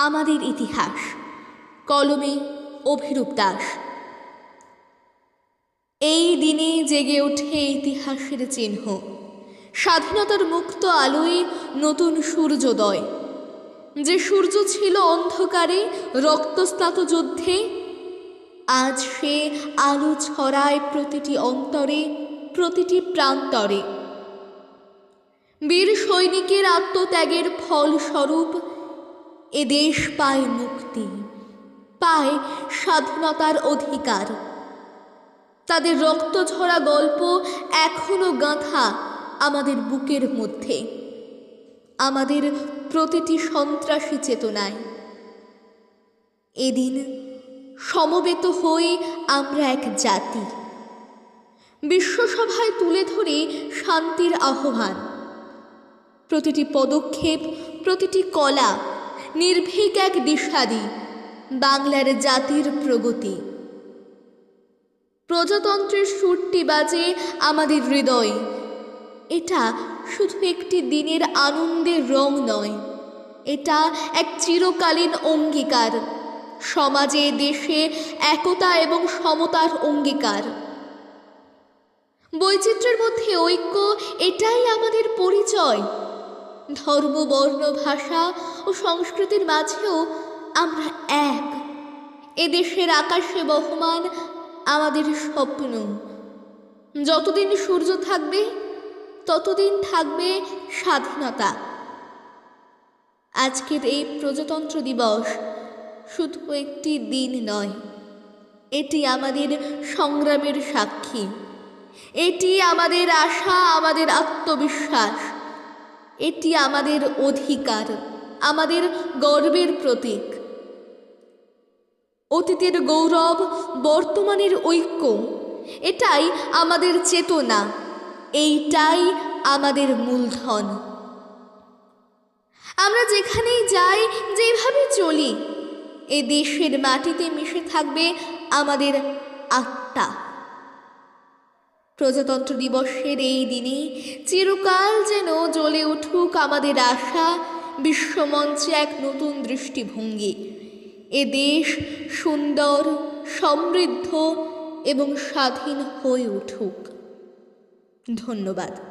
আমাদের ইতিহাস। কলমে অভিরূপ দাস। এই দিনে জেগে ওঠে ইতিহাসের চিহ্ন। স্বাধীনতার মুক্ত আলোয় নতুন সূর্যোদয়। যে সূর্য ছিল অন্ধকারে রক্তস্নাত যুদ্ধে, আজ সে আলো ছড়ায় প্রতিটি অন্তরে, প্রতিটি প্রান্তরে। বীর সৈনিকের আত্মত্যাগের ফলস্বরূপ এ দেশ পায় মুক্তি, পায় স্বাধীনতার অধিকার। তাদের রক্ত ঝরা গল্প এখনও গাঁথা আমাদের বুকের মধ্যে। আমাদের প্রতিটি সন্ত্রাসী চেতনায়। এদিন সমবেত হয়ে আমরা এক জাতি। বিশ্বসভায় তুলে ধরে শান্তির আহ্বান। প্রতিটি পদক্ষেপ, প্রতিটি কলা নির্ভীক এক দিশাদি, বাংলার জাতির প্রগতি। প্রজাতন্ত্রের সুরটি বাজে আমাদের হৃদয়। এটা শুধু একটি দিনের আনন্দের রং নয়, এটা এক চিরকালীন অঙ্গীকার। সমাজে, দেশে একতা এবং সমতার অঙ্গীকার। বৈচিত্র্যের মধ্যে ঐক্য, এটাই আমাদের পরিচয়। ধর্ম বর্ণ ভাষা ও সংস্কৃতির মাঝেও আমরা এক। এদেশের আকাশে বহমান আমাদের স্বপ্ন। যতদিন সূর্য থাকবে, ততদিন থাকবে স্বাধীনতা। আজকের এই প্রজাতন্ত্র দিবস শুধু একটি দিন নয়, এটি আমাদের সংগ্রামের সাক্ষী। এটি আমাদের আশা, আমাদের আত্মবিশ্বাস। এটি আমাদের অধিকার, আমাদের গর্বের প্রতীক। অতীতের গৌরব বর্তমানের ঐক্য, এটাই আমাদের চেতনা, এইটাই আমাদের মূলধন। আমরা যেখানেই যাই, যেভাবে চলি, এ দেশের মাটিতে মিশে থাকবে আমাদের আত্মা। প্রজাতন্ত্র দিবসের এই দিনে চিরকাল যেন জ্বলে উঠুক আমাদের আশা, বিশ্বমঞ্চে এক নতুন দৃষ্টিভঙ্গি। এ দেশ সুন্দর, সমৃদ্ধ এবং স্বাধীন হয়ে উঠুক। ধন্যবাদ।